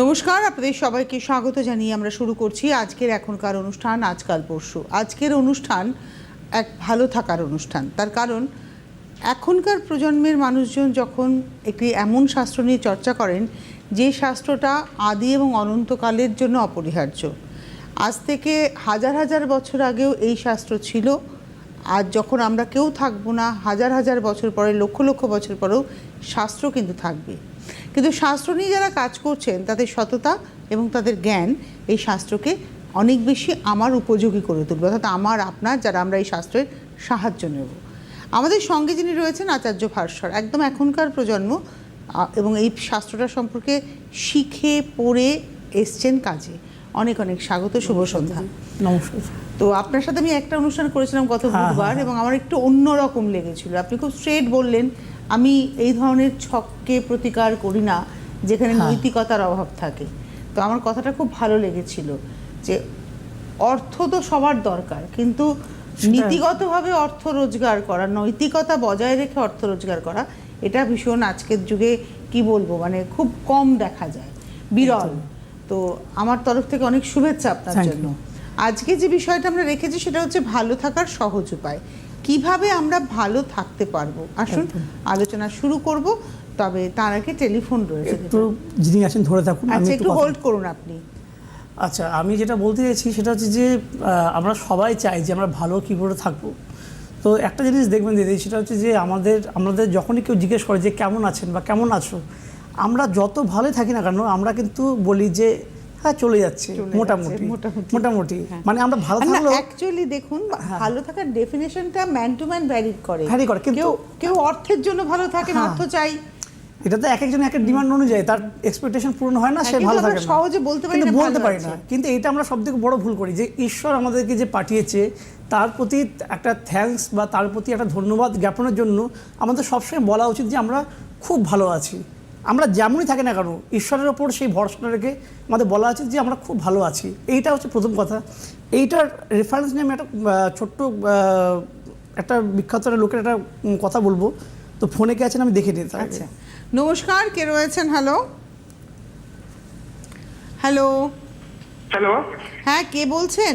নমস্কার, আপনাদের সবাইকে স্বাগত জানিয়ে আমরা শুরু করছি আজকের এখনকার অনুষ্ঠান, আজকাল পরশু। আজকের অনুষ্ঠান এক ভালো থাকার অনুষ্ঠান। তার কারণ, এখনকার প্রজন্মের মানুষজন যখন একটি এমন শাস্ত্র নিয়ে চর্চা করেন, যে শাস্ত্রটা আদি এবং অনন্তকালের জন্য অপরিহার্য। আজ থেকে হাজার হাজার বছর আগেও এই শাস্ত্র ছিল। আর যখন আমরা কেউ থাকব না, হাজার হাজার বছর পরে, লক্ষ লক্ষ বছর পরেও শাস্ত্র কিন্তু থাকবে। কিন্তু শাস্ত্র নিয়ে যারা কাজ করছেন তাদের সততা এবং তাদের জ্ঞান এই শাস্ত্রকে অনেক বেশি আমার উপযোগী করে তুলবে। অর্থাৎ আমার আপনার যারা আমরা এই শাস্ত্রের সাহায্য নেব। আমাদের সঙ্গে যিনি রয়েছেন আচার্য ভাস্বর একদম এখনকার প্রজন্ম এবং এই শাস্ত্রটা সম্পর্কে শিখে পড়ে এসছেন কাজে। অনেক অনেক স্বাগত শুভ সন্ধ্যা। নমস্কার। তো আপনার সাথে আমি একটা অনুষ্ঠান করেছিলাম গত হ্যাঁ, বুধবার এবং আমার একটু অন্যরকম লেগেছিল। আপনি খুব স্ট্রেট বললেন আমি এই ধরনের ছককে প্রতিকার করি না যেখানে হ্যাঁ। নৈতিকতার অভাব থাকে। তো আমার কথাটা খুব ভালো লেগেছিল যে অর্থ তো সবার দরকার কিন্তু নীতিগতভাবে অর্থ রোজগার করা নৈতিকতা বজায় রেখে অর্থ রোজগার করা এটা ভীষণ আজকের যুগে কি বলব মানে খুব কম দেখা যায়। বিরল। তো আমার তরফ থেকে অনেক শুভেচ্ছা আপনার জন্য। আজকে যে বিষয়টা আমরা রেখেছি সেটা হচ্ছে ভালো থাকার সহজ উপায়। কীভাবে আমরা ভালো থাকতে পারব? আসুন আলোচনা শুরু করব তবে তার আগে টেলিফোন রয়েছে একটু যিনি আছেন ধরে থাকুন আচ্ছা একটু হোল্ড করুন আপনি। আচ্ছা আমি যেটা বলতে চাইছি সেটা হচ্ছে যে আমরা সবাই চাই যে আমরা ভালো কী করে থাকব। তো একটা জিনিস দেখবেন দিদি সেটা হচ্ছে যে আমাদের আমাদের যখনই কেউ জিজ্ঞেস করে যে কেমন আছেন বা কেমন আছো আমরা যত ভালোই থাকি না কেন আমরা কিন্তু বলি যে হ্যাঁ চলে যাচ্ছে মোটামুটি মোটামুটি। মোটামুটি। মানে আমরা ভালো থাকলেও অ্যাকচুয়ালি দেখুন ভালো থাকার ডেফিনেশনটা ম্যান টু ম্যান ভ্যারি করে। Vary করে, কিন্তু- কেউ কেউ অর্থের জন্য ভালো হ্যাঁ। অর্থ চাই। এটা তো এক একজন এক এক ডিমান্ড অনুযায়ী তার এক্সপেকটেশন পূরণ হয় না হ্যাঁ, সে ভালো থাকে না। সহজে বলতে পারি না বলতে পারি না। কিন্তু এটা আমরা সব থেকে বড় ভুল করি যে ঈশ্বর আমাদেরকে যে পাঠিয়েছে তার প্রতি একটা থ্যাঙ্কস বা তার প্রতি একটা ধন্যবাদ জ্ঞাপনের জন্য আমাদের সবসময় বলা উচিত যে আমরা খুব ভালো আছি। আমরা যেমনই থাকি না কেন ঈশ্বরের ওপর সেই ভরসাটা রেখে আমাদের বলা উচিত যে আমরা খুব ভালো আছি। এইটা হচ্ছে প্রথম কথা। এইটার রেফারেন্স নিয়ে আমি একটা ছোট্ট একটা বিখ্যাত একটা লোকের একটা কথা বলব। তো ফোনে কে আছেন আমি দেখে নিই তার আচ্ছা। নমস্কার কে রয়েছেন? হ্যালো হ্যালো হ্যালো হ্যাঁ কে বলছেন?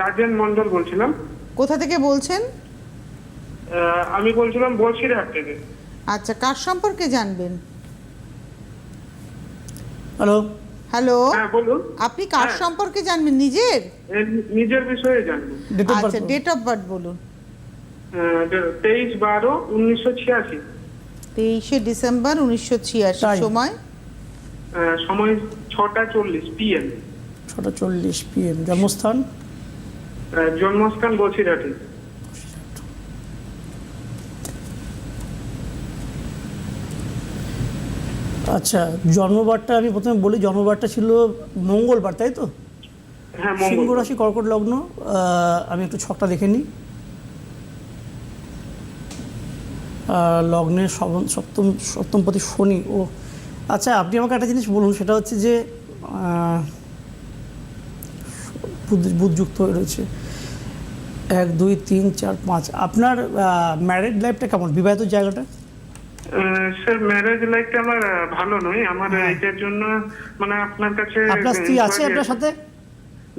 রাজেন মন্ডল বলছিলাম। কোথা থেকে বলছেন? আমি বলছিলাম বলছিরহাট থেকে। আচ্ছা কার সম্পর্কে জানবেন? হ্যালো হ্যালো হ্যাঁ বলুন। আপনি কার হ্যাঁ। সম্পর্কে জানবেন? নিজের? নিজের বিষয়ে জানব। আচ্ছা ডেট অফ বার্থ বলুন। তেইশ বারো উনিশশো ছিয়াশি। তেইশে ডিসেম্বর উনিশশো ছিয়াশি সময়? সময় ছটা চল্লিশ পিএম। ছটা চল্লিশ পিএম। জন্মস্থান? জন্মস্থান বলছিরহাটে আচ্ছা জন্মবারটা আমি প্রথমে বলি জন্মবারটা ছিল মঙ্গলবার তাই তো? হ্যাঁ সিংহ রাশি কর্কট লগ্ন আমি একটু ছকটা দেখে নিই। লগ্নের সব- সপ্তম সপ্তমপতি শনি ও। আচ্ছা আপনি আমাকে একটা জিনিস বলুন সেটা হচ্ছে যে বুধযুক্ত হয়ে রয়েছে। এক দুই তিন চার পাঁচ আপনার ম্যারিড লাইফটা কেমন? বিবাহিত জায়গাটা? স্যার ম্যারেজ লাইফটা আমার ভালো নয়। আমার এটার জন্য মানে আপনার কাছে হ্যাঁ। আপনার স্ত্রী আছে আপনার সাথে?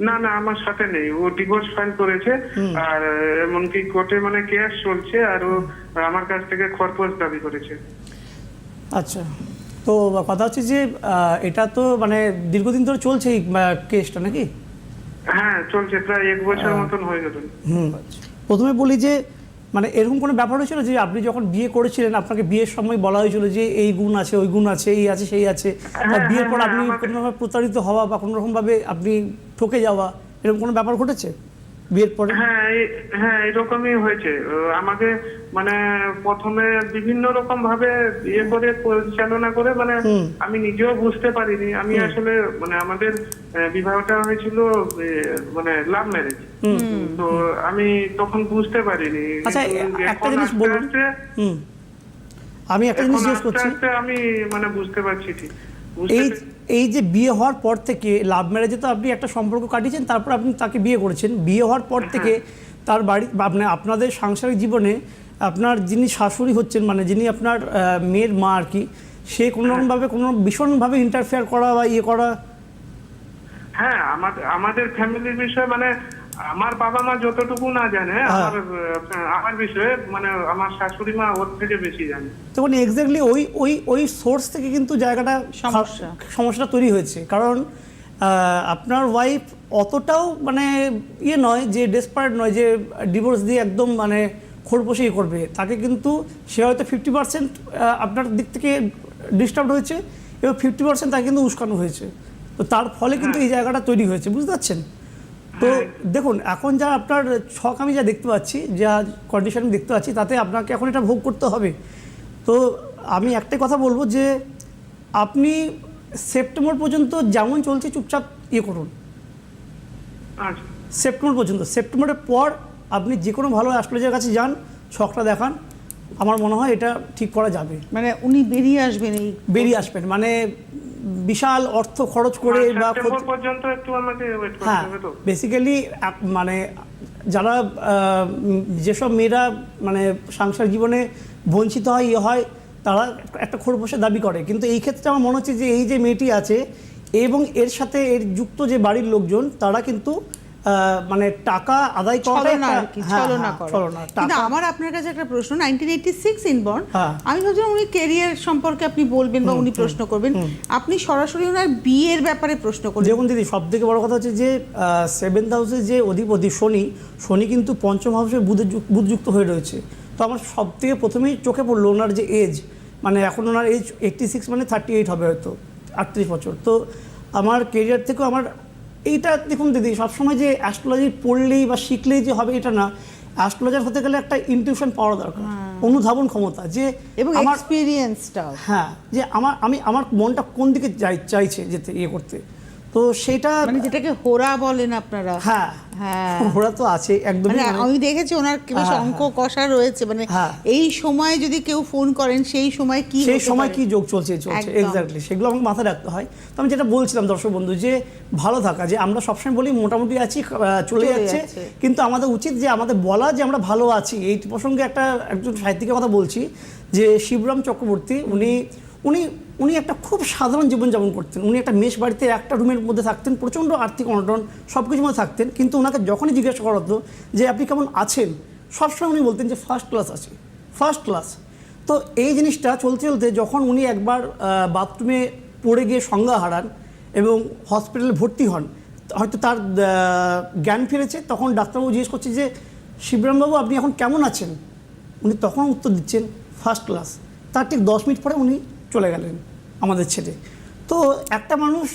না না আমার সাথে নেই। ও ডিভোর্স ফাইল করেছে। আর এমনকি কোর্টে মানে কেস চলছে আর ও আমার কাছ থেকে খরপোশ দাবি করেছে। আচ্ছা। তো কথা হচ্ছে যে এটা তো মানে দীর্ঘদিন ধরে চলছে এই কেসটা নাকি? হ্যাঁ চলছে প্রায় এক বছর মতন হয়ে গেল। হুম। প্রথমে বলি যে মানে এরকম কোনো ব্যাপার হয়েছিল যে আপনি যখন বিয়ে করেছিলেন আপনাকে বিয়ের সময় বলা হয়েছিল যে এই গুণ আছে ওই গুণ আছে এই আছে সেই আছে? বা হ্যাঁ, বিয়ের পর হ্যাঁ, আপনি কোনোভাবে প্রতারিত হওয়া বা কোনোরকমভাবে আপনি ঠকে যাওয়া এরকম কোনো ব্যাপার ঘটেছে? বিয়ের পরে? হ্যাঁ হ্যাঁ এরকমই হয়েছে। আমাকে মানে প্রথমে বিভিন্ন রকম ভাবে ইয়ে করে পরিচালনা করে মানে আমি নিজেও বুঝতে পারিনি। আমি আসলে মানে আমাদের বিবাহটা হয়েছিল মানে লাভ ম্যারেজ তো আমি তখন বুঝতে পারিনি। আচ্ছা, একটা জিনিস বলুন। আমি একটা জিনিস জিজ্ঞেস করছি। আমি মানে বুঝতে পারছি ঠিক। বুঝতে এই এই যে বিয়ে হওয়ার পর থেকে লাভ ম্যারেজে তো আপনি একটা সম্পর্ক কাটিয়েছেন তারপর আপনি তাকে বিয়ে করেছেন। বিয়ে হওয়ার পর থেকে তার বাড়ি মানে আপনাদের সাংসারিক জীবনে আপনার যিনি শাশুড়ি হচ্ছেন মানে যিনি আপনার মেয়ের মা আর কি সে কোনোরকমভাবে কোনো ভীষণভাবে ইন্টারফেয়ার করা বা ইয়ে করা? হ্যাঁ আমাদের আমাদের ফ্যামিলির বিষয়ে মানে আমার বাবা মা যতটুকু না জানে হ্যাঁ। আমার আমার বিষয়ে মানে আমার শাশুড়ি মা ওর থেকে বেশি জানে। তখন এক্স্যাক্টলি ওই ওই ওই সোর্স থেকে কিন্তু জায়গাটা সমস্যা। সমস্যাটা তৈরি হয়েছে। কারণ আপনার ওয়াইফ অতটাও মানে ইয়ে নয় যে ডেসপারেট নয় যে ডিভোর্স দিয়ে একদম মানে খোরপোশেই করবে। তাকে কিন্তু সে হয়তো ফিফটি পার্সেন্ট আপনার দিক থেকে ডিস্টার্ব হয়েছে এবং ফিফটি পার্সেন্ট তাকে কিন্তু উস্কানো হয়েছে। তো তার ফলে কিন্তু এই জায়গাটা তৈরি হয়েছে। বুঝতে পারছেন? তো দেখুন এখন যা আপনার ছক আমি যা দেখতে পাচ্ছি যা কন্ডিশন দেখতে পাচ্ছি তাতে আপনাকে এখন এটা ভোগ করতে হবে। তো আমি একটাই কথা বলব যে আপনি সেপ্টেম্বর পর্যন্ত যেমন চলছে চুপচাপ ইয়ে করুন। সেপ্টেম্বর পর্যন্ত। সেপ্টেম্বরের পর আপনি যে কোনো ভালো অ্যাস্ট্রোলজার কাছে যান ছকটা দেখান। আমার মনে হয় এটা ঠিক করা যাবে। মানে উনি বেরিয়ে আসবেন এই বেরিয়ে আসবেন। মানে বিশাল অর্থ খরচ করে বা পর্যন্ত একটু আমাকে ওয়েট করতে হ্যাঁ হবে তো? বেসিক্যালি মানে যারা আহ, যেসব মেয়েরা মানে সাংসার জীবনে বঞ্চিত হয় ইয়ে হয় তারা একটা খোরপোশে দাবি করে। কিন্তু এই ক্ষেত্রে আমার মনে হচ্ছে যে এই যে মেয়েটি আছে এবং এর সাথে এর যুক্ত যে বাড়ির লোকজন তারা কিন্তু মানে টাকা আদায় করা ছলনা আর কি ছলনা করে। ছলনা কিন্তু আমার আপনার কাছে একটা প্রশ্ন নাইনটিন এইটি সিক্স ইনবর্ন হ্যাঁ। আমি ভাবছিলাম উনি কেরিয়ার সম্পর্কে আপনি বলবেন বা উনি প্রশ্ন করবেন। আপনি সরাসরি ওনার বিয়ের ব্যাপারে প্রশ্ন করবেন দেখুন দিদি সবথেকে বড় কথা হচ্ছে যে সেভেন্থ হাউসের যে অধিপতি শনি শনি কিন্তু পঞ্চম হাউসে যুক- বুধযুক্ত হয়ে রয়েছে। তো আমার সব থেকে প্রথমেই চোখে পড়ল ওনার যে এজ মানে এখন ওনার এজ এইট্টি সিক্স মানে থার্টি এইট হবে হয়তো আটত্রিশ বছর। তো আমার কেরিয়ার থেকেও আমার এইটা দেখুন দিদি সবসময় যে অ্যাস্ট্রোলজি পড়লেই বা শিখলেই যে হবে এটা না অ্যাস্ট্রোলজার হতে গেলে একটা ইনটিউশন পাওয়া দরকার অনুধাবন ক্ষমতা যে এবং এক্সপিরিয়েন্সটা হ্যাঁ যে আমার আমি আমার মনটা কোন দিকে চাইছে যেতে ইয়ে করতে। তো সেটা মানে যেটাকে হোরা বলেন আপনারা। হ্যাঁ হ্যাঁ। ওরা তো আছে একদমই মানে আমি দেখেছি ওনার বেশ হ্যাঁ, অঙ্ক কষা রয়েছে মানে হ্যাঁ। এই সময় যদি কেউ ফোন করেন সেই সময় কি সেই সময় কি যোগ চলছে চলছে এক্স্যাক্টলি সেগুলো আমাকে মাথায় রাখতে হয়। তো আমি যেটা বলছিলাম দর্শক বন্ধু যে ভালো থাকা যে আমরা সবসময় বলি মোটামুটি আছি চলে যাচ্ছে। কিন্তু আমাদের উচিত যে আমাদের বলা যে আমরা ভালো আছি এই প্রসঙ্গে একটা একজন সাহিত্যিকের কথা বলছি যে শিবরাম চক্রবর্তী উনি উনি উনি একটা খুব সাধারণ জীবনযাপন করতেন। উনি একটা মেষ বাড়িতে একটা রুমের মধ্যে থাকতেন, প্রচণ্ড আর্থিক অনটন সব কিছুর মধ্যে থাকতেন। কিন্তু ওনাকে যখনই জিজ্ঞাসা করা হতো যে, আপনি কেমন আছেন? সবসময় উনি বলতেন যে ফার্স্ট ক্লাস আছে। ফার্স্ট ক্লাস তো এই জিনিসটা চলতে চলতে যখন উনি একবার বাথরুমে পড়ে গিয়ে সংজ্ঞা হারান এবং হসপিটালে ভর্তি হন, হয়তো তার জ্ঞান ফিরেছে, তখন ডাক্তারবাবু জিজ্ঞেস করছে যে, শিবরামবাবু, আপনি এখন কেমন আছেন? উনি তখন উত্তর দিচ্ছেন ফার্স্ট ক্লাস তার ঠিক দশ মিনিট পরে উনি চলে গেলেন আমাদের ছেড়ে তো একটা মানুষ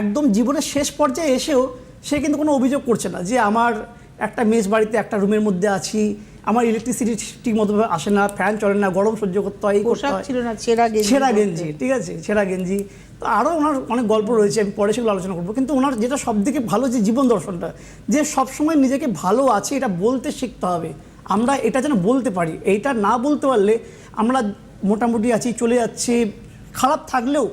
একদম জীবনের শেষ পর্যায়ে এসেও সে কিন্তু কোনো অভিযোগ করছে না যে আমার একটা মেস বাড়িতে একটা রুমের মধ্যে আছি আমার ইলেকট্রিসিটি ঠিক মতো আসে না ফ্যান চলে না গরম সহ্য করতে হয় করতে হয়। ছিল না ছেঁড়া গেঞ্জি ছেঁড়া গেঞ্জি ঠিক আছে ছেঁড়া গেঞ্জি। তো আরও ওনার অনেক গল্প রয়েছে আমি পরে সেগুলো আলোচনা করব। কিন্তু ওনার যেটা সব থেকে ভালো যে জীবন দর্শনটা যে সবসময় নিজেকে ভালো আছে এটা বলতে শিখতে হবে। আমরা এটা যেন বলতে পারি এইটা না বলতে পারলে আমরা মোটামুটি আছি চলে যাচ্ছে। খারাপ থাকলেও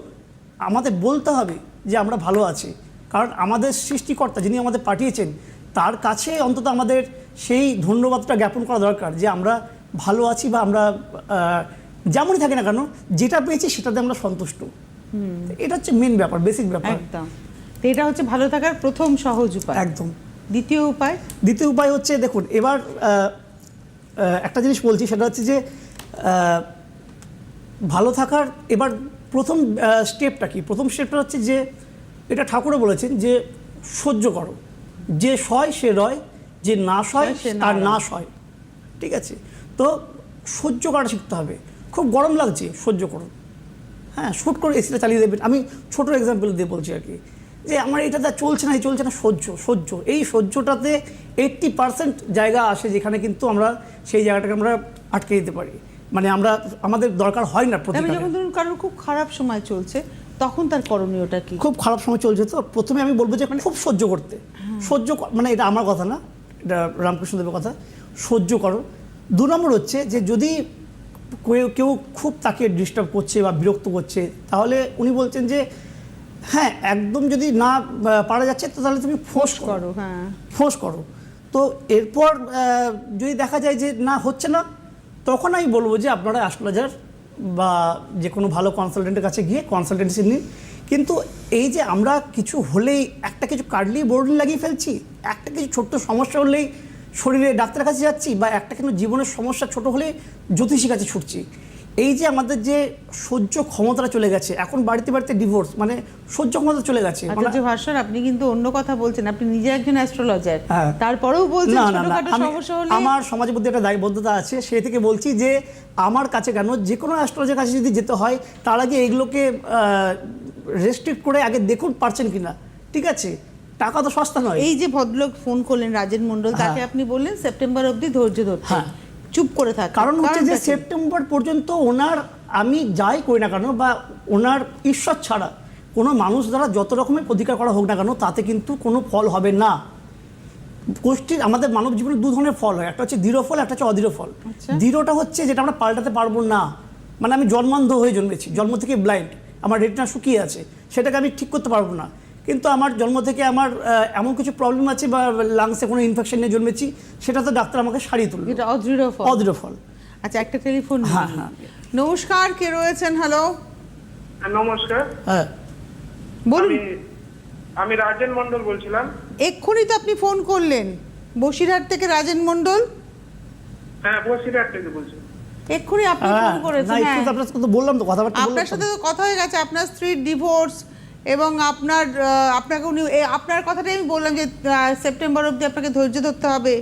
আমাদের বলতে হবে যে আমরা ভালো আছি। কারণ আমাদের সৃষ্টিকর্তা যিনি আমাদের পাঠিয়েছেন তার কাছে অন্তত আমাদের সেই ধন্যবাদটা জ্ঞাপন করা দরকার যে আমরা ভালো আছি বা আমরা যেমনই থাকি না কেন যেটা পেয়েছি সেটাতে আমরা সন্তুষ্ট। এটা হচ্ছে মেন ব্যাপার বেসিক ব্যাপার। একদম। তো এটা হচ্ছে ভালো থাকার প্রথম সহজ উপায়। একদম। দ্বিতীয় উপায়? দ্বিতীয় উপায় হচ্ছে দেখুন এবার একটা জিনিস বলছি সেটা হচ্ছে যে ভালো থাকার এবার প্রথম স্টেপটা কি? প্রথম স্টেপটা হচ্ছে যে এটা ঠাকুরও বলেছেন যে সহ্য করো। যে সয় সে রয়। যে না সয় তার না সয়। ঠিক আছে? তো সহ্য করা শিখতে হবে। খুব গরম লাগছে সহ্য করো। হ্যাঁ শ্যুট করে এসিটা চালিয়ে দেবেন আমি ছোট এক্সাম্পল দিয়ে বলছি আর কি। যে আমার এটাতে আর চলছে না এই চলছে না সহ্য সহ্য। এই সহ্যটাতে এইট্টি পার্সেন্ট জায়গা আসে যেখানে কিন্তু আমরা সেই জায়গাটাকে আমরা আটকে দিতে পারি। মানে আমরা আমাদের দরকার হয় না তবে প্রতিকারে। যখন ধরুন কারোর খুব খারাপ সময় চলছে তখন তার করণীয়টা কি? খুব খারাপ সময় চলছে তো প্রথমে আমি বলব যে খুব সহ্য করতে। সহ্য ক- মানে এটা আমার কথা না এটা রামকৃষ্ণদেবের কথা। সহ্য করো। দু নম্বর হচ্ছে যে যদি কেউ কেউ খুব তাকে ডিস্টার্ব করছে বা বিরক্ত করছে তাহলে উনি বলছেন যে হ্যাঁ একদম যদি না পারা যাচ্ছে তো তাহলে তুমি ফোর্স করো। করো হ্যাঁ। ফোর্স করো। তো এরপর যদি দেখা যায় যে না হচ্ছে না তখন আমি বলব যে আপনারা অ্যাস্ট্রোলজার বা যে কোনো ভালো কনসালটেন্টের কাছে গিয়ে কনসালটেন্সি নিন। কিন্তু এই যে আমরা কিছু হলেই একটা কিছু কার্ডলি বোর্ডিং লাগিয়ে ফেলছি, একটা কিছু ছোট্ট সমস্যা হলেই শরীরে ডাক্তারের কাছে যাচ্ছি বা একটা কিন্তু জীবনের সমস্যা ছোট হলে জ্যোতিষীর কাছে ছুটছি। এই যে আমাদের যে সহ্য ক্ষমতাটা চলে গেছে এখন বাড়িতে বাড়িতে ডিভোর্স মানে সহ্য ক্ষমতা চলে গেছে মানে- আচার্য ভাস্কর আপনি কিন্তু অন্য কথা বলছেন আপনি নিজে একজন অ্যাস্ট্রোলজার। তারপরেও বলছেন ছোটখাটো সমস্যা হলে আমার সমাজের মধ্যে একটা দায়বদ্ধতা আছে সেই থেকে বলছি যে আমার কাছে কেন যে কোনো অ্যাস্ট্রোলজার কাছে যদি যেতে হয় তার আগে এগুলোকে রেস্ট্রিক্ট করে আগে দেখুন পারছেন কিনা ঠিক আছে টাকা তো সস্তা নয় এই যে ভদ্রলোক ফোন করলেন রাজেন মন্ডল তাকে হ্যাঁ। আপনি বললেন সেপ্টেম্বর অবধি ধৈর্য ধরতে হ্যাঁ। চুপ করে থাক। কারণ হচ্ছে যে সেপ্টেম্বর পর্যন্ত ওনার আমি যাই করি না কেন বা ওনার ঈশ্বর ছাড়া কোনো মানুষ দ্বারা যত রকমের প্রতিকার করা হোক না কেন তাতে কিন্তু কোনো ফল হবে না। গোষ্ঠীর আমাদের মানব জীবনে দু ধরনের ফল হয়। একটা হচ্ছে দৃঢ় ফল একটা হচ্ছে অদৃঢ় ফল। আচ্ছা। দৃঢ়টা হচ্ছে যেটা আমরা পাল্টাতে পারব না। মানে আমি জন্মান্ধ হয়ে জন্মেছি জন্ম থেকে ব্লাইন্ড আমার রেটিনা শুকিয়ে আছে। সেটাকে আমি ঠিক করতে পারব না। কিন্তু আমার জন্ম থেকে আমার এমন কিছু প্রবলেম আছে বা লাংসে কোনো ইনফেকশন নিয়ে জন্মেছি সেটা তো ডাক্তার আমাকে সারিয়ে তুলবে যেটা অদৃঢ় ফল। অদৃঢ় ফল। আচ্ছা একটা টেলিফোন হ্যাঁ, হ্যাঁ। নমস্কার কে রয়েছেন? হ্যালো নমস্কার। হ্যাঁ। বলুন। আমি রাজেন মন্ডল বলছিলাম। এক্ষুনি তো আপনি ফোন করলেন। বসিরহাট থেকে রাজেন মন্ডল হ্যাঁ বসিরহাট থেকে বলছি। এক্ষুনি আপনি হ্যাঁ, ফোন করেছেন হ্যাঁ। আপনার সাথে তো বললাম তো কথাবার্তা আপনার সাথে তো কথা হয়ে গেছে আপনার স্ত্রীর ডিভোর্স এবং আপনার আপনাকে উনি আপনার কথাটাই আমি বললাম যে সেপ্টেম্বর অবধি আপনাকে ধৈর্য ধরতে হবে।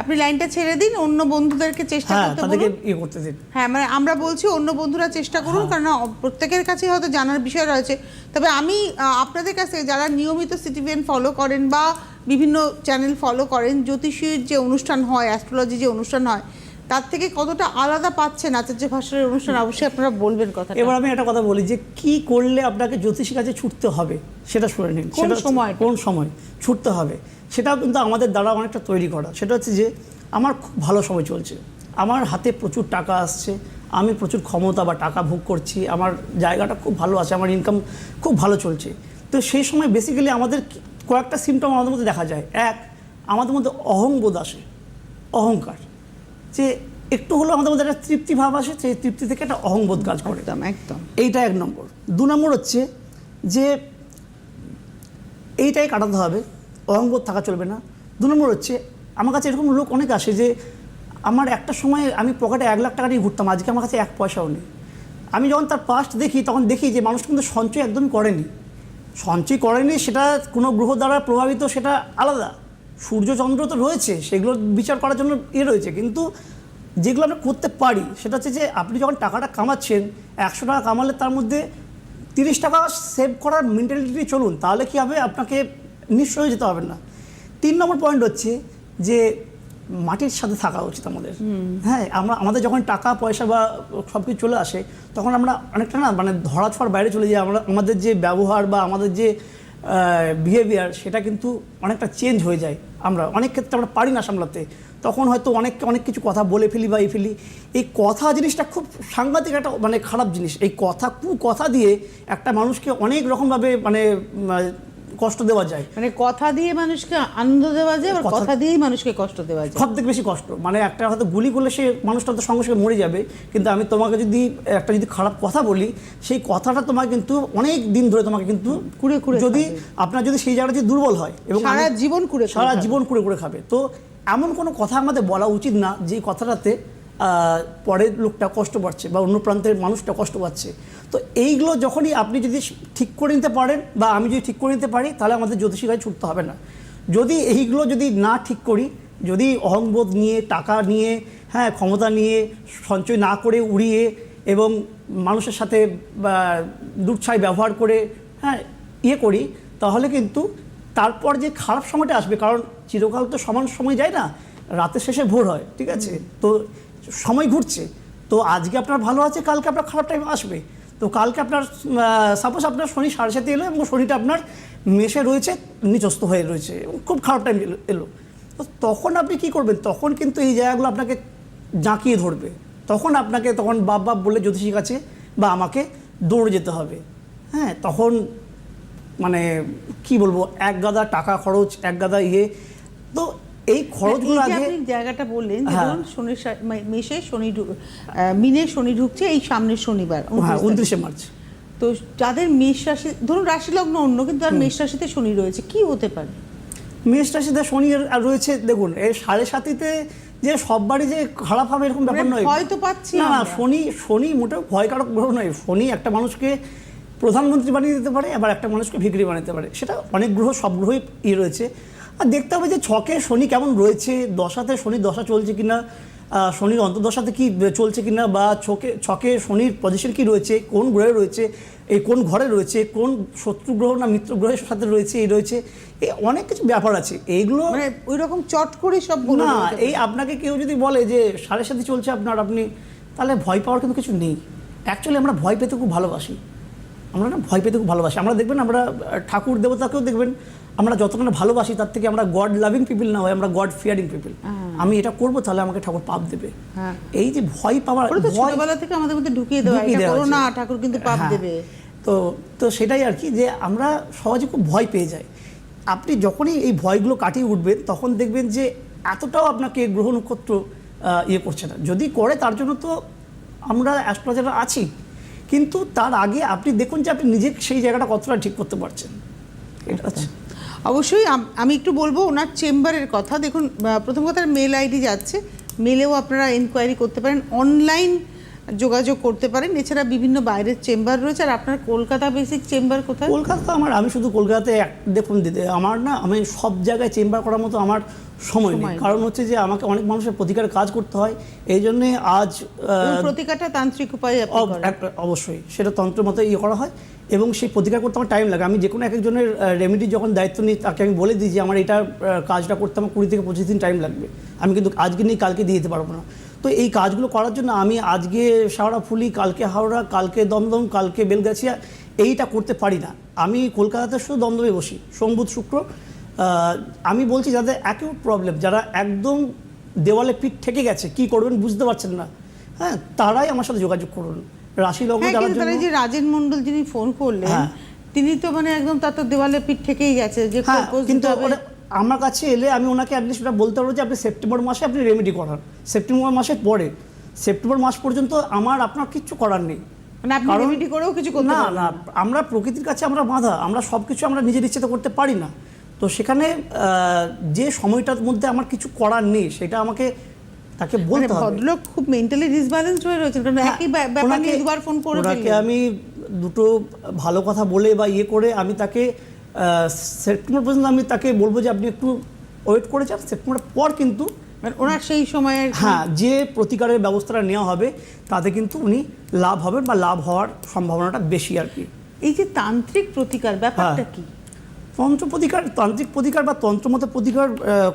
আপনি লাইনটা ছেড়ে দিন অন্য বন্ধুদেরকে চেষ্টা হ্যাঁ করতে বলুন। ইয়ে করতে দিন। হ্যাঁ মানে আমরা বলছি অন্য বন্ধুরা চেষ্টা করুন হ্যাঁ। কারণ প্রত্যেকের কাছে হয়তো জানার বিষয় রয়েছে। তবে আমি আপনাদের কাছে যারা নিয়মিত সিটিভিএন ফলো করেন বা বিভিন্ন চ্যানেল ফলো করেন জ্যোতিষীর যে অনুষ্ঠান হয় অ্যাস্ট্রোলজি যে অনুষ্ঠান হয় তার থেকে কতটা আলাদা পাচ্ছেন আচার্য ভাষার অনুষ্ঠান অবশ্যই আপনারা বলবেন কথা এবার আমি একটা কথা বলি যে কি করলে আপনাকে জ্যোতিষীর কাছে ছুটতে হবে সেটা শুনে নিন। কোন হচ্ছে- কোন সময়? ছুটতে হবে। সেটাও কিন্তু আমাদের দ্বারা অনেকটা তৈরি করা। সেটা হচ্ছে যে আমার খুব ভালো সময় চলছে। আমার হাতে প্রচুর টাকা আসছে আমি প্রচুর ক্ষমতা বা টাকা ভোগ করছি আমার জায়গাটা খুব ভালো আছে আমার ইনকাম খুব ভালো চলছে। তো সেই সময় বেসিক্যালি আমাদের কয়েকটা সিমটম আমাদের মধ্যে দেখা যায়। এক আমাদের মধ্যে অহংবোধ আসে। অহংকার। যে একটু হলেও আমাদের মধ্যে একটা তৃপ্তি ভাব আসে সেই তৃপ্তি থেকে একটা অহংবোধ কাজ করে। একদম একদম। এইটা এক নম্বর। দু নম্বর হচ্ছে যে এইটাই কাটাতে হবে অহংবোধ থাকা চলবে না। দু নম্বর হচ্ছে আমার কাছে এরকম লোক অনেক আসে যে আমার একটা সময় আমি পকেটে এক লাখ টাকা নিয়ে ঘুরতাম আজকে আমার কাছে এক পয়সাও নেই। আমি যখন তার পাস্ট দেখি তখন দেখি যে মানুষ কিন্তু সঞ্চয় একদমই করেনি। সঞ্চয় করেনি সেটা কোনো গ্রহ দ্বারা প্রভাবিত সেটা আলাদা। সূর্য চন্দ্র তো রয়েছে সেগুলো বিচার করার জন্য ইয়ে রয়েছে কিন্তু যেগুলো আমরা করতে পারি সেটা হচ্ছে যে আপনি যখন টাকাটা কামাচ্ছেন একশো টাকা কামালে তার মধ্যে তিরিশ টাকা সেভ করার মেন্টালিটি চলুন তাহলে কি হবে? আপনাকে নিঃস্ব হয়ে যেতে হবে না। তিন নম্বর পয়েন্ট হচ্ছে যে মাটির সাথে থাকা উচিত আমাদের। হ্যাঁ আমরা আমাদের যখন টাকা পয়সা বা সব কিছু চলে আসে তখন আমরা অনেকটা না মানে ধরা ছোঁয়ার বাইরে চলে যাই আমরা আমাদের যে ব্যবহার বা আমাদের যে বিহেভিয়ার সেটা কিন্তু অনেকটা চেঞ্জ হয়ে যায়। আমরা অনেক ক্ষেত্রে আমরা পারি না সামলাতে। তখন হয়তো অনেক অনেক কিছু কথা বলে ফেলি বা ফেলি। এই কথা জিনিসটা খুব সাংঘাতিক একটা মানে খারাপ জিনিস। এই কথা কু কথা দিয়ে একটা মানুষকে অনেক রকমভাবে মানে কষ্ট দেওয়া যায়। মানে কথা দিয়ে মানুষকে আনন্দ দেওয়া যায় আর কথা- দিয়েই মানুষকে কষ্ট দেওয়া যায়। সব থেকে বেশি কষ্ট। মানে একটা হয়তো গুলি করলে সে মানুষটা তো সঙ্গে সঙ্গে মরে যাবে কিন্তু আমি তোমাকে যদি একটা যদি খারাপ কথা বলি সেই কথাটা তোমাকে কিন্তু অনেক দিন ধরে তোমাকে কিন্তু কুড়ে কুড়ে যদি আপনার যদি সেই জায়গাটা যদি দুর্বল হয় এবং সারা জীবন কুড়ে সারা জীবন কুড়ে কুড়ে খাবে। তো এমন কোনো কথা আমাদের বলা উচিত না যে কথাটাতে পরের লোকটা কষ্ট পাচ্ছে বা অন্য প্রান্তের মানুষটা কষ্ট পাচ্ছে। তো এইগুলো যখনই আপনি যদি ঠিক করে নিতে পারেন বা আমি যদি ঠিক করে নিতে পারি তাহলে আমাদের জ্যোতিষী কাছে ছুটতে হবে না। যদি এইগুলো যদি না ঠিক করি যদি অহংবোধ নিয়ে টাকা নিয়ে হ্যাঁ ক্ষমতা নিয়ে সঞ্চয় না করে উড়িয়ে এবং মানুষের সাথে বা দুচ্ছাই ব্যবহার করে হ্যাঁ ইয়ে করি তাহলে কিন্তু তারপর যে খারাপ সময়টা আসবে কারণ চিরকাল তো সমান সময় যায় না রাতের শেষে ভোর হয় ঠিক আছে? তো সময় ঘুরছে। তো আজকে আপনার ভালো আছে কালকে আপনার খারাপ টাইম আসবে। তো কালকে আপনার সাপোজ আপনার শনি সাড়ে সাথে এলো এবং শনিটা আপনার মেশে রয়েছে নিচস্ত হয়ে রয়েছে, এবং খুব খারাপ টাইম এলো তো তখন আপনি কি করবেন? তখন কিন্তু এই জায়গাগুলো আপনাকে জাঁকিয়ে ধরবে। তখন আপনাকে, তখন বাপ বাপ বলে জ্যোতিষীর কাছে বা আমাকে দৌড়ে যেতে হবে। হ্যাঁ তখন মানে কি বলব, এক গাদা টাকা খরচ, এক গাদা ইয়ে। তো এই খরচগুলো আগে আপনি জায়গাটা বললেন হ্যাঁ। ধরুন শনির মেষে শনি মিনে শনি ঢুকছে এই সামনের শনিবার হ্যাঁ 29 উনত্রিশে মার্চ। তো যাদের মেষ রাশি ধরুন রাশি লগ্ন অন্য কিন্তু তার মেষ রাশিতে শনি রয়েছে কি হতে পারে? মেষ রাশিতে শনি আর- আর রয়েছে দেখুন এই সাড়ে সাতিতে যে সববারই যে খারাপ হবে এরকম ব্যাপার মানে নয়। ভয় তো পাচ্ছি না না। শনি শনি মোটেও ভয়কারক গ্রহ নয়। শনি একটা মানুষকে প্রধানমন্ত্রী বানিয়ে দিতে পারে আবার একটা মানুষকে ভিখারি বানাতে পারে। সেটা অনেক গ্রহ সব গ্রহই ই রয়েছে। আর দেখতে হবে যে ছকে শনি কেমন রয়েছে দশাতে শনির দশা চলছে কিনা শনির অন্তর্দশাতে কি চলছে কিনা বা ছকে ছকে শনির পজিশন কি রয়েছে কোন গ্রহে রয়েছে এই কোন ঘরে রয়েছে কোন শত্রু গ্রহ না মিত্র গ্রহের সাথে রয়েছে এই রয়েছে এই অনেক কিছু ব্যাপার আছে। এইগুলো মানে ওই রকম চট করে সব না এই আপনাকে কেউ যদি বলে যে সাড়ে সাথে চলছে আপনার আপনি তাহলে ভয় পাওয়ার কিন্তু কিছু নেই। অ্যাকচুয়ালি আমরা ভয় পেতে খুব ভালোবাসি। আমরা না ভয় পেতে খুব ভালোবাসি। আমরা দেখবেন আমরা ঠাকুর দেবতাকেও দেখবেন আমরা যতক্ষণ ভালোবাসি তার থেকে আমরা গড লাভিং পিপল না হয় আমরা গড ফিয়ারিং পিপল আমি এটা করব তাহলে আমাকে ঠাকুর পাপ দেবে। হ্যাঁ। এই যে ভয় পাওয়ার ছোটবেলা থেকে আমাদের মধ্যে ঢুকিয়ে দেওয়া এটা করো না ঠাকুর কিন্তু পাপ হ্যাঁ। দেবে। তো তো সেটাই আর কি যে আমরা সহজে খুব ভয় পেয়ে যাই। আপনি যখনই এই ভয়গুলো কাটিয়ে উঠবেন তখন দেখবেন যে এতটাও আপনাকে গ্রহ নক্ষত্র ইয়ে করছে না। যদি করে তার জন্য তো আমরা অ্যাস্ট্রোলজাররা আছি। কিন্তু তার আগে আপনি দেখুন যে আপনি নিজে সেই জায়গাটা কতটা ঠিক করতে পারছেন। এটা হচ্ছে অবশ্যই আমি একটু বলব ওনার চেম্বারের কথা। দেখুন প্রথম কথা মেল আইডি যাচ্ছে। মেলেও আপনারা এনকোয়ারি করতে পারেন অনলাইন যোগাযোগ করতে পারেন। এছাড়া বিভিন্ন বাইরের চেম্বার রয়েছে। আর আপনার কলকাতা বেসিক চেম্বার কোথায়? কলকাতা আমার আমি শুধু কলকাতাতে এক দেখুন দিতে আমার না আমি সব জায়গায় চেম্বার করার মতো আমার সময় নেই। কারণ হচ্ছে যে আমাকে অনেক মানুষের প্রতিকার কাজ করতে হয়। এই জন্যে আজ প্রতিকারটা তান্ত্রিক উপায়ে অবশ্যই। সেটা তন্ত্র মতো ইয়ে করা হয়। এবং সেই প্রতিকার করতে আমার টাইম লাগে। আমি যে কোনো এক একজনের রেমেডি যখন দায়িত্ব নিই, তাকে আমি বলে দিই যে আমার এটা কাজটা করতে আমার কুড়ি থেকে পঁচিশ দিন টাইম লাগবে। আমি কিন্তু আজকে নেই, কালকে দিয়ে দিতে পারব না। তো এই কাজগুলো করার জন্য আমি আজকে শাওড়া ফুলি, কালকে হাওড়া, কালকে দমদম, কালকে বেলগাছিয়া, এইটা করতে পারি না। আমি কলকাতাতে শুধু দমদমে বসি সোম বুধ শুক্র আমি বলছি যাদের একেও প্রবলেম যারা একদম দেওয়ালে পিঠ থেকে গেছে, কি করবেন বুঝতে পারছেন না হ্যাঁ তারাই আমার সাথে যোগাযোগ করুন। রাশি লগ্ন হ্যাঁ কিন্তু তারা জন্য যে রাজেন মন্ডল যিনি ফোন করলেন হ্যাঁ। তিনি তো মানে একদম তার তো দেওয়ালে পিঠ থেকেই গেছে যে হ্যাঁ কিন্তু আমার কাছে এলে আমি ওনাকে অ্যাটলিস্ট ওটা বলতে পারব যে আপনি সেপ্টেম্বর মাসে আপনি রেমেডি করান। সেপ্টেম্বর মাসের পরে। সেপ্টেম্বর মাস পর্যন্ত আমার আপনার কিচ্ছু করার নেই। মানে আপনি রেমেডি করেও কিছু না না আমরা প্রকৃতির কাছে আমরা বাঁধা আমরা সব কিছু আমরা নিজের ইচ্ছে তো করতে পারি না। তো সেখানে আহ, যে সময়টার মধ্যে আমার কিছু করার নেই সেটা আমাকে তাকে মানে বলতে হবে। ভদ্রলোক খুব মেন্টালি ডিসব্যালেন্স হয়ে রয়েছেন কারণ হ্যাঁ, একই ব্যাপার নিয়ে দুবার ফোন করে ওনাকে আমি দুটো ভালো কথা বলে বা ইয়ে করে আমি তাকে সেপ্টেম্বর পর্যন্ত আমি তাকে বলব যে আপনি একটু ওয়েট করে যান সেপ্টেম্বরের পর কিন্তু মানে ওনার সেই সময়ের হ্যাঁ যে প্রতিকারের ব্যবস্থাটা নেওয়া হবে তাতে কিন্তু উনি লাভ হবেন বা লাভ হওয়ার সম্ভাবনাটা বেশি আর কি। এই যে তান্ত্রিক প্রতিকার ব্যাপারটা হ্যাঁ। কি? তন্ত্র প্রতিকার তান্ত্রিক প্রতিকার বা তন্ত্রমত প্রতিকার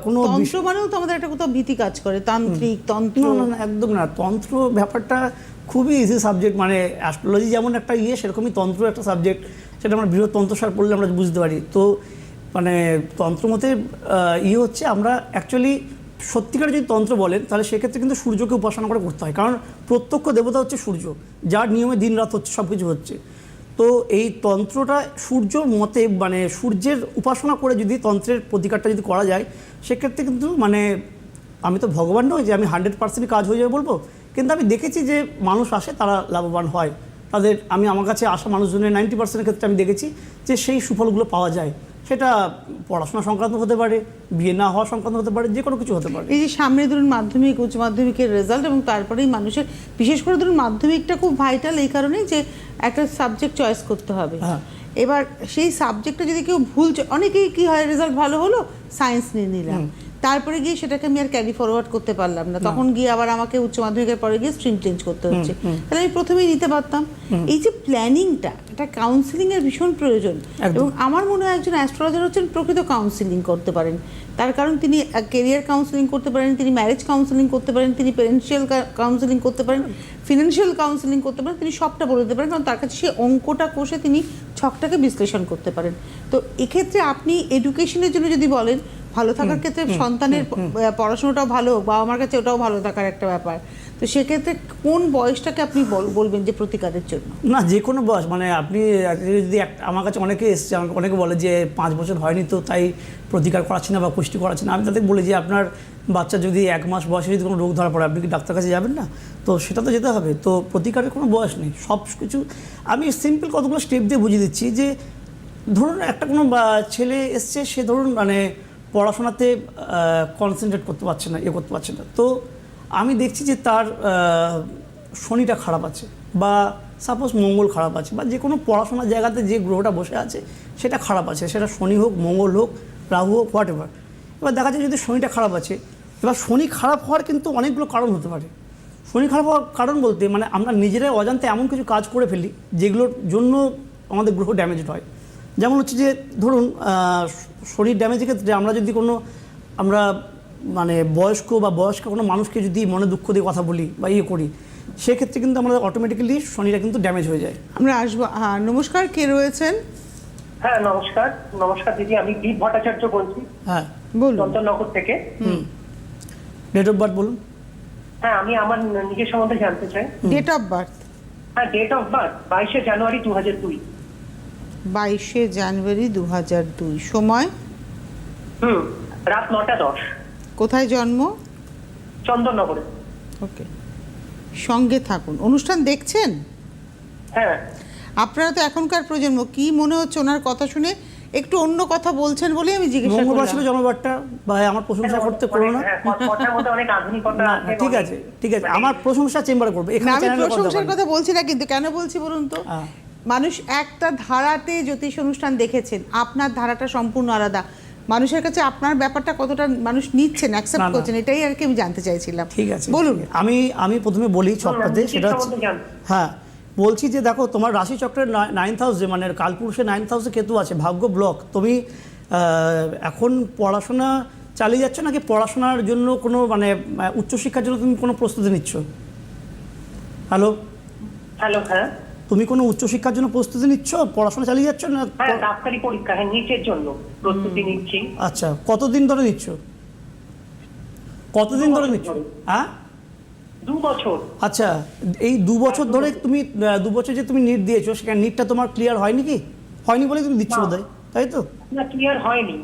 কোনো তন্ত্র বিষয়- মানেও তো আমাদের একটা কোথাও ভীতি কাজ করে তান্ত্রিক তন্ত্র। না একদম না। তন্ত্র ব্যাপারটা খুবই ইজি সাবজেক্ট মানে অ্যাস্ট্রোলজি যেমন একটা ইয়ে সেরকমই তন্ত্র একটা সাবজেক্ট সেটা আমরা বৃহৎ তন্ত্রসার পড়লে আমরা বুঝতে পারি। তো মানে তন্ত্রমতে ইয়ে হচ্ছে আমরা অ্যাকচুয়ালি সত্যিকার যদি তন্ত্র বলেন তাহলে সেক্ষেত্রে কিন্তু সূর্যকে উপাসনা করে করতে হয়। কারণ প্রত্যক্ষ দেবতা হচ্ছে সূর্য যার নিয়মে দিন রাত হচ্ছে সব কিছু হচ্ছে। তো এই তন্ত্রটা সূর্য মতে মানে সূর্যের উপাসনা করে যদি তন্ত্রের প্রতিকারটা যদি করা যায়, সেক্ষেত্রে কিন্তু মানে আমি তো ভগবান নই যে আমি হান্ড্রেড পার্সেন্ট কাজ হয়ে যাবে বলব। কিন্তু আমি দেখেছি যে মানুষ আসে, তারা লাভবান হয়। তাদের, আমি আমার কাছে আসা মানুষজনের নাইনটি পার্সেন্টের ক্ষেত্রে আমি দেখেছি যে সেই সুফলগুলো পাওয়া যায়। সেটা পড়াশোনা সংক্রান্ত হতে পারে বিয়ে না হওয়া সংক্রান্ত হতে পারে যে কোনো কিছু হতে পারে। এই যে সামনে ধরুন মাধ্যমিক উচ্চ মাধ্যমিকের রেজাল্ট এবং তারপরেই মানুষের বিশেষ করে ধরুন মাধ্যমিকটা খুব ভাইটাল এই কারণে যে একটা সাবজেক্ট চয়েস করতে হবে। হ্যাঁ। এবার সেই সাবজেক্টটা যদি কেউ ভুল অনেকেই কি হয় রেজাল্ট ভালো হলো সায়েন্স নিয়ে নিলাম। তারপরে গিয়ে সেটাকে আমি আর ক্যারি ফরওয়ার্ড করতে পারলাম না। তখন গিয়ে আবার আমাকে উচ্চ মাধ্যমিকের পরে গিয়ে স্ট্রিম চেঞ্জ করতে হচ্ছে। তাহলে আমি প্রথমেই নিতে পারতাম। এই যে প্ল্যানিংটা এটা কাউন্সিলিং এর ভীষণ প্রয়োজন। এবং আমার মনে হয় একজন অ্যাস্ট্রোলজার হচ্ছেন প্রকৃত কাউন্সিলিং করতে পারেন। তার কারণ তিনি কেরিয়ার কাউন্সিলিং করতে পারেন তিনি ম্যারেজ কাউন্সিলিং করতে পারেন তিনি পেরেন্সিয়াল কাউন্সিলিং করতে পারেন ফিনান্সিয়াল কাউন্সিলিং করতে পারেন তিনি সবটা বলে দিতে পারেন কারণ তার কাছে সেই অঙ্কটা কষে তিনি ছকটাকে বিশ্লেষণ করতে পারেন। তো এক্ষেত্রে আপনি এডুকেশনের জন্য যদি বলেন ভালো থাকার ক্ষেত্রে সন্তানের পড়াশোনাটাও ভালো বাবা মার কাছে ওটাও ভালো থাকার একটা ব্যাপার। তো সেক্ষেত্রে কোন বয়সটাকে আপনি বল- বলবেন যে প্রতিকারের জন্য? না যে কোনো বয়স মানে আপনি যদি আমার কাছে অনেকে এসছে আমাকে অনেকে বলে যে পাঁচ বছর হয়নি তো তাই প্রতিকার করাচ্ছি না বা পুষ্টি করাচ্ছি না। আমি তাদের বলি যে আপনার বাচ্চা যদি এক মাস বয়সে যদি কোনো রোগ ধরা পড়ে আপনি কি ডাক্তার কাছে যাবেন না? তো সেটা তো যেতে হবে। তো প্রতিকারের কোনো বয়স নেই। সব কিছু আমি সিম্পল কতগুলো স্টেপ দিয়ে বুঝিয়ে দিচ্ছি যে ধরুন একটা কোনো বা- ছেলে এসছে সে ধরুন মানে পড়াশোনাতে কনসেন্ট্রেট করতে পারছে না ইয়ে করতে পারছে না। তো আমি দেখছি যে তার শনিটা খারাপ আছে বা সাপোজ মঙ্গল খারাপ আছে বা যে কোনো পড়াশোনার জায়গাতে যে গ্রহটা বসে আছে সেটা খারাপ আছে। সেটা শনি হোক, মঙ্গল হোক, রাহু হোক হোয়াট এভার এবার দেখা যায় যদি শনিটা খারাপ আছে, এবার শনি খারাপ হওয়ার কিন্তু অনেকগুলো কারণ হতে পারে। শনি খারাপ হওয়ার কারণ বলতে মানে আমরা নিজেরাই অজান্তে এমন কিছু কাজ করে ফেলি যেগুলোর জন্য আমাদের গ্রহ ড্যামেজড হয়। যেমন হচ্ছে যে ধরুন শরীর ড্যামেজের ক্ষেত্রে আমরা যদি কোনো আমরা মানে বয়স্ক বা বয়স্ক কোনো মানুষকে যদি মনে দুঃখ দিয়ে কথা বলি বা ইয়ে করি সেক্ষেত্রে কিন্তু আমরা অটোমেটিক্যালি শনিটা কিন্তু ড্যামেজ হয়ে যায়। আমরা আসব। হ্যাঁ নমস্কার কে রয়েছেন? হ্যাঁ নমস্কার। নমস্কার দিদি আমি দীপ ভট্টাচার্য বলছি। হ্যাঁ। বলুন। চন্দননগর থেকে। হুম। ডেট অফ বার্থ বলুন। হ্যাঁ আমি আমার নিজের সম্বন্ধে জানতে চাই। ডেট অফ বার্থ হ্যাঁ ডেট অফ বার্থ বাইশে জানুয়ারি দু হাজার দুই বাইশে জানুয়ারি দু হাজার দুই। সময়? হুম রাত নটা দশ। কোথায় জন্ম? চন্দননগরে। ওকে। সঙ্গে থাকুন। অনুষ্ঠান দেখছেন? হ্যাঁ। আপনারা তো এখনকার প্রজন্ম কি মনে হচ্ছে ওনার কথা শুনে একটু অন্য কথা বলছেন বলে আমি জিজ্ঞাসা মঙ্গলবার জন্মবারটা বা আমার প্রশংসা করতে না। হ্যাঁ, ক- কথার মধ্যে অনেক আধুনিকতা না, আছে, ঠিক আছে ঠিক আছে। আমার প্রশংসা চেম্বারে করব। এখানে আমি প্রশংসার কথা বলছি না কিন্তু কেন বলছি বলুন তো? হ্যাঁ। মানুষ একটা ধারাতে জ্যোতিষ অনুষ্ঠান দেখেছেন আপনার ধারাটা সম্পূর্ণ আলাদা। মানুষের কাছে আপনার ব্যাপারটা কতটা মানুষ নিচ্ছেন অ্যাকসেপ্ট করছেন এটাই আর কি আমি জানতে চাইছিলাম। ঠিক আছে। বলুন। আমি আমি প্রথমে বলি চক্রতে সেটা হচ্ছে হ্যাঁ বলছি যে দেখো তোমার রাশি চক্রের নাইন্থ হাউসে মানে কালপুরুষে নাইন্থ হাউসে কেতু আছে ভাগ্য ব্লক তুমি এখন পড়াশোনা চালিয়ে যাচ্ছ নাকি পড়াশোনার জন্য কোনো মানে উচ্চশিক্ষার জন্য তুমি কোনো প্রস্তুতি নিচ্ছ? হ্যালো হ্যালো হ্যাঁ। তুমি কোনো উচ্চশিক্ষার জন্য প্রস্তুতি নিচ্ছ? পড়াশোনা চালিয়ে যাচ্ছ না? হ্যাঁ ডাক্তারি পরীক্ষা হ্যাঁ নিচের জন্য প্রস্তুতি নিচ্ছি। আচ্ছা কতদিন ধরে নিচ্ছ? কতদিন ধরে নিচ্ছ? হ্যাঁ? দু বছর। আচ্ছা এই দু বছর ধরে তুমি দু বছর যে তুমি নিট দিয়েছ সেখানে নিটটা তোমার ক্লিয়ার হয়নি কি? হয়নি বলে তুমি দিচ্ছ। বোধহয় তাই তো? না ক্লিয়ার হয়নি।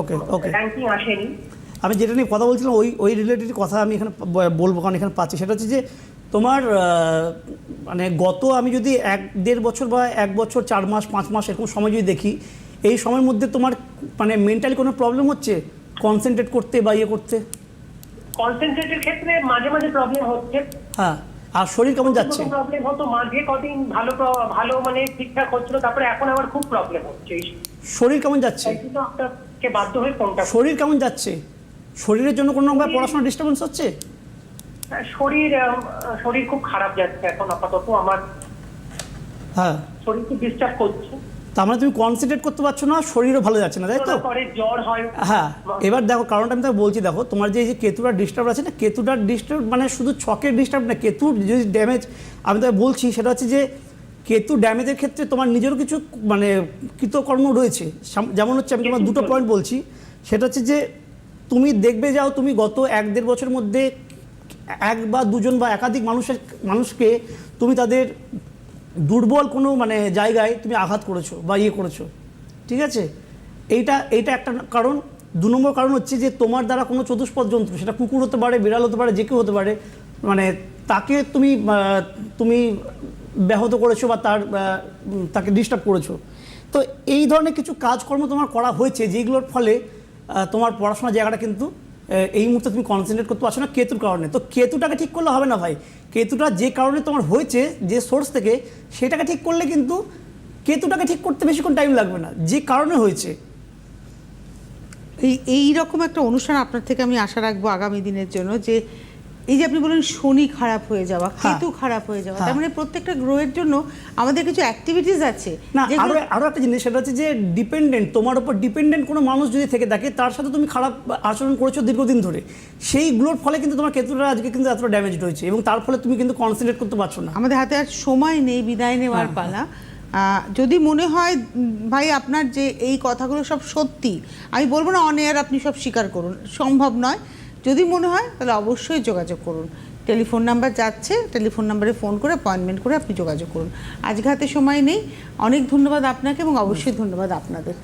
ওকে ওকে র্যাঙ্কিং আসেনি। আমি যেটা নিয়ে কথা বলছিলাম ওই ওই রিলেটেড কথা আমি এখানে বলব কারণ এখানে পাচ্ছি। সেটা হচ্ছে যে তোমার মানে গত আমি যদি এক দেড় বছর বা এক বছর চার মাস পাঁচ মাস এরকম সময় যদি দেখি এই সময়ের মধ্যে তোমার মানে মেন্টালি কোনো প্রবলেম হচ্ছে? কনসেন্ট্রেট করতে বা ইয়ে করতে? কনসেন্ট্রেটের ক্ষেত্রে মাঝে মাঝে প্রবলেম হচ্ছে। হ্যাঁ আর শরীর কেমন যাচ্ছে? প্রবলেম হতো মাঝে কদিন ভালো ভালো মানে ঠিকঠাক হচ্ছিল তারপরে এখন আবার খুব প্রবলেম হচ্ছে। শরীর কেমন যাচ্ছে? আপনাকে বাধ্য হয়ে ফোনটা শরীর কেমন যাচ্ছে? শরীরের জন্য কোনো রকম পড়াশোনা ডিস্টার্বেন্স হচ্ছে? শরীর শরীর খুব খারাপ যাচ্ছে এখন আপাতত আমার হ্যাঁ। শরীর খুব ডিস্টার্ব করছে। তার মানে তুমি কনসেন্ট্রেট করতে পারছ না শরীরও ভালো যাচ্ছে না তাই তো? হয়। হ্যাঁ এবার দেখো কারণটা আমি তাকে বলছি দেখো তোমার যে এই যে কেতুটার ডিস্টার্ব আছে না কেতুটার ডিস্টার্ব মানে শুধু ছকের ডিস্টার্ব না কেতুর যদি ড্যামেজ আমি তাকে বলছি সেটা হচ্ছে যে কেতু ড্যামেজের ক্ষেত্রে তোমার নিজেরও কিছু মানে কৃতকর্ম রয়েছে। যেমন হচ্ছে আমি তোমার দুটো পয়েন্ট বলছি সেটা হচ্ছে যে তুমি দেখবে যাও তুমি গত এক দেড় বছরের মধ্যে এক বা দুজন বা একাধিক মানুষের, মানুষকে তুমি তাদের দুর্বল কোনো মানে জায়গায় তুমি আঘাত করেছ বা ইয়ে করেছ। ঠিক আছে? এইটা এইটা একটা কারণ। দু নম্বর কারণ হচ্ছে যে তোমার দ্বারা কোনো চতুষ্পদ জন্তু সেটা কুকুর হতে পারে, বিড়াল হতে পারে, যে কেউ হতে পারে মানে তাকে তুমি তুমি ব্যাহত করেছ বা তার তাকে ডিস্টার্ব করেছ। তো এই ধরনের কিছু কাজকর্ম তোমার করা হয়েছে, যেগুলোর ফলে তোমার পড়াশোনার জায়গাটা কিন্তু এই মুহূর্তে তুমি কনসেন্ট্রেট করতে পারছ না কেতুর কারণে। তো কেতুটাকে ঠিক করলে হবে না ভাই। কেতুটা যে কারণে তোমার হয়েছে, যে সোর্স থেকে, সেটাকে ঠিক করলে কিন্তু কেতুটাকে ঠিক করতে বেশিক্ষণ টাইম লাগবে না। যে কারণে হয়েছে। এই এইরকম একটা অনুষ্ঠান আপনার থেকে আমি আশা রাখব আগামী দিনের জন্য যে এই যে আপনি বলেন শনি খারাপ হয়ে যাওয়া হ্যাঁ। কেতু খারাপ হয়ে যাওয়া হ্যাঁ। তার মানে প্রত্যেকটা গ্রহের জন্য আমাদের কিছু অ্যাক্টিভিটিস আছে না আরও আরও একটা জিনিস সেটা হচ্ছে যে ডিপেন্ডেন্ট তোমার উপর ডিপেন্ডেন্ট কোনো মানুষ যদি থেকে থাকে তার সাথে তুমি খারাপ আচরণ করেছ দীর্ঘদিন ধরে সেইগুলোর ফলে কিন্তু তোমার কেতুটা আজকে কিন্তু এতটা ড্যামেজ হয়েছে এবং তার ফলে তুমি কিন্তু কনসেন্ট্রেট করতে পারছ না আমাদের হাতে আর সময় নেই বিদায় নেওয়ার হ্যাঁ, পালা আহ, যদি মনে হয় ভাই আপনার যে এই কথাগুলো সব সত্যি আমি বলব না অন এয়ার আপনি সব স্বীকার করুন সম্ভব নয় যদি মনে হয়, তাহলে অবশ্যই যোগাযোগ করুন। টেলিফোন নাম্বার যাচ্ছে, টেলিফোন নাম্বারে ফোন করে অ্যাপয়েন্টমেন্ট করে আপনি যোগাযোগ করুন। আজকে হাতে সময় নেই। অনেক ধন্যবাদ আপনাকে এবং অবশ্যই ধন্যবাদ আপনাদের।